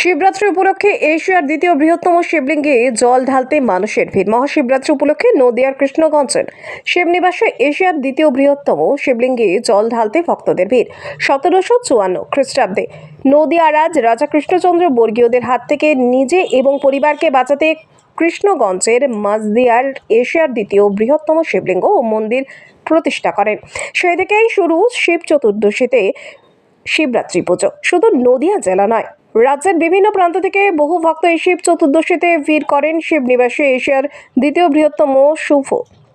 শিবরাত্রি উপলক্ষে এশিয়ার দ্বিতীয় বৃহত্তম শিবলিঙ্গে জল ঢালতে মানুষের ভিড়। মহাশিবরাত্রি উপলক্ষে নদিয়ার কৃষ্ণগঞ্জের শিবনিবাসে এশিয়ার দ্বিতীয় বৃহত্তম শিবলিঙ্গে জল ঢালতে ভক্তদের ভিড়। সতেরোশো চুয়ান্ন খ্রিস্টাব্দে নদিয়া রাজ রাজা কৃষ্ণচন্দ্র বর্গীয়দের হাত থেকে নিজে এবং পরিবারকে বাঁচাতে কৃষ্ণগঞ্জের মাজদিয়ার এশিয়ার দ্বিতীয় বৃহত্তম শিবলিঙ্গ ও মন্দির প্রতিষ্ঠা করেন। সেই থেকেই শুরু শিব চতুর্দশীতে শিবরাত্রি পুজো। শুধু নদিয়া জেলা নয় রাজ্যের বিভিন্ন প্রান্ত থেকে বহু ভক্ত এই শিব চতুর্দশীতে ভিড় করেন শিব নিবাসে এশিয়ার দ্বিতীয় বৃহত্তম শুভ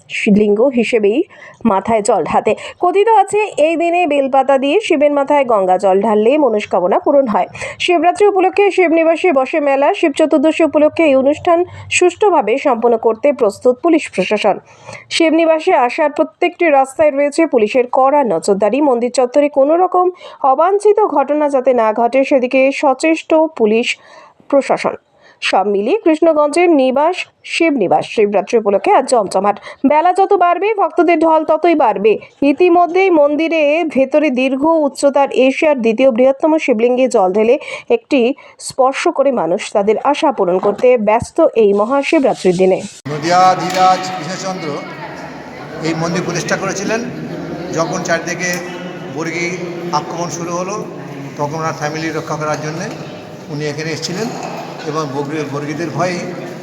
লিঙ্গ হিসেবেই মাথায় জল ঢাতে। কথিত আছে, এই দিনে বেলপাতা দিয়ে শিবের মাথায় গঙ্গা জল ঢাললে মনস্কামনা পূরণ হয়। শিবরাত্রি উপলক্ষে শিবনিবাসে বসে মেলা, শিব চতুর্দশী উপলক্ষে এই অনুষ্ঠান সুষ্ঠুভাবে সম্পন্ন করতে প্রস্তুত পুলিশ প্রশাসন। শিবনিবাসে আসার প্রত্যেকটি রাস্তায় রয়েছে পুলিশের কড়া নজরদারি। মন্দির চত্বরে কোনো রকম অবাঞ্ছিত ঘটনা যাতে না ঘটে, সেদিকে সচেষ্ট পুলিশ প্রশাসন। সব মিলিয়ে কৃষ্ণগঞ্জের নিবাস শিবনিবাস শিবরাত্রি উপলক্ষে আজ জমজমাট। বেলা যত বাড়বে, ভক্তদের ঢল ততই বাড়বে। ইতিমধ্যেই মন্দিরে ভেতরে দীর্ঘ উচ্চতার এশিয়ার দ্বিতীয় বৃহত্তম শিবলিঙ্গে জল ঢেলে একটি স্পর্শ করে মানুষ তাদের আশা পূরণ করতে ব্যস্ত এই মহাশিবরাত্রির দিনে। কৃষ্ণচন্দ্র এই মন্দির প্রতিষ্ঠা করেছিলেন। যখন চারিদিকে বর্গী আক্রমণ শুরু হলো, তখন ওনার ফ্যামিলি রক্ষা করার জন্য উনি এখানে এসেছিলেন। এবং বর্গী- বর্গীদের ভয়েই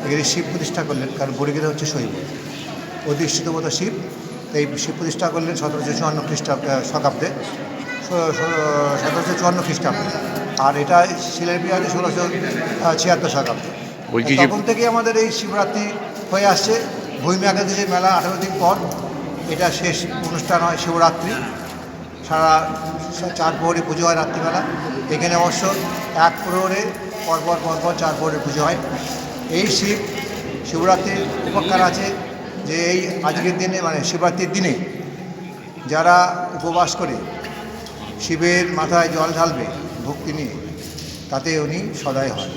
এখানে শিব প্রতিষ্ঠা করলেন কারণ বর্গীরা হচ্ছে শৈব। অধিষ্ঠিতমত শিব। তাই শিব প্রতিষ্ঠা করলেন সতেরোশো চুয়ান্ন খ্রিস্টাব্দ শতাব্দে। সতেরোশো চুয়ান্ন খ্রিস্টাব্দে। আর এটা শিলালিপি আছে ষোলোশো ছিয়াত্তর শতাব্দে। যে- তখন থেকে আমাদের এই শিবরাত্রি হয়ে আসছে। ভূমি একাদশী মেলা আঠারো দিন পর এটা শেষ অনুষ্ঠান হয় শিবরাত্রি। সারা চার প্রহরে পুজো হয় রাত্রিবেলা। এখানে অবশ্য এক প্রহরে পরপর পরপর চার প্রহরে পুজো হয়। এই শিব, শিবরাত্রির উপকার আছে যে এই আজকের দিনে মানে শিবরাত্রির দিনে যারা উপবাস করে, শিবের মাথায় জল ঢালবে ভক্তি নিয়ে, তাতে উনি সদয় হন।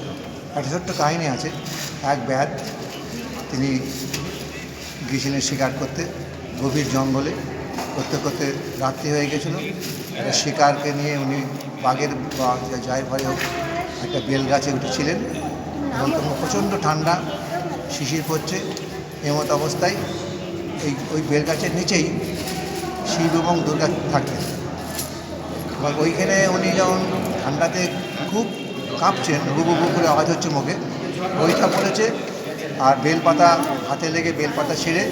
একটা ছোট্ট কাহিনী আছে। এক ব্যাধ, তিনি গিয়েছিলেন শিকার করতে, গভীর জঙ্গলে করতে করতে রাত্রি হয়ে গেছিল। শিকারকে নিয়ে উনি বাঘের বা যাই ভয় হোক একটা বেল গাছে উঠেছিলেন। এবং তখন প্রচণ্ড ঠান্ডা শিশির পড়ছে এমত অবস্থায়। এই, ওই বেল গাছের নিচেই শিব এবং দুর্গা থাকতেন এবং ওইখানে উনি যখন ঠান্ডাতে খুব কাঁপছেন বুবু বুবু করে আওয়াজ হচ্ছে মুখে, ওইটা পড়েছে আর বেলপাতা হাতে লেগে বেলপাতা ছিঁড়ে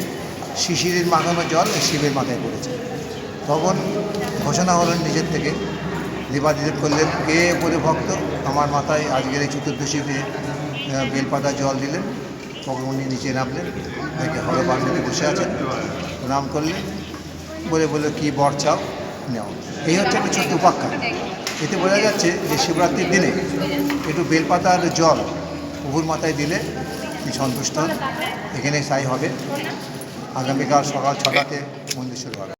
শিশিরের মাখানো জল শিবের মাথায় পড়েছে। তখন ঘোষণা হলেন নিজের থেকে দেবাদিদেব করলেন। কে বলে ভক্ত? আমার মাথায় আজকের এই চতুর্দশীতে বেলপাতা জল দিলেন তখন নিচে নামলেন দেখে হরবান্ডে বসে আছেন, প্রণাম করলেন, বলে বলে কি বর চাও? নেও। এই হচ্ছে একটা ছোট্ট উপাখ্যান এতে বোঝা যাচ্ছে যে শিবরাত্রির দিনে একটু বেলপাতার জল প্রভুর মাথায় দিলে সন্তুষ্ট হন। এখানে সাই হবে। আগামীকাল সকাল ছটাতে মন্দির শুরু হবে।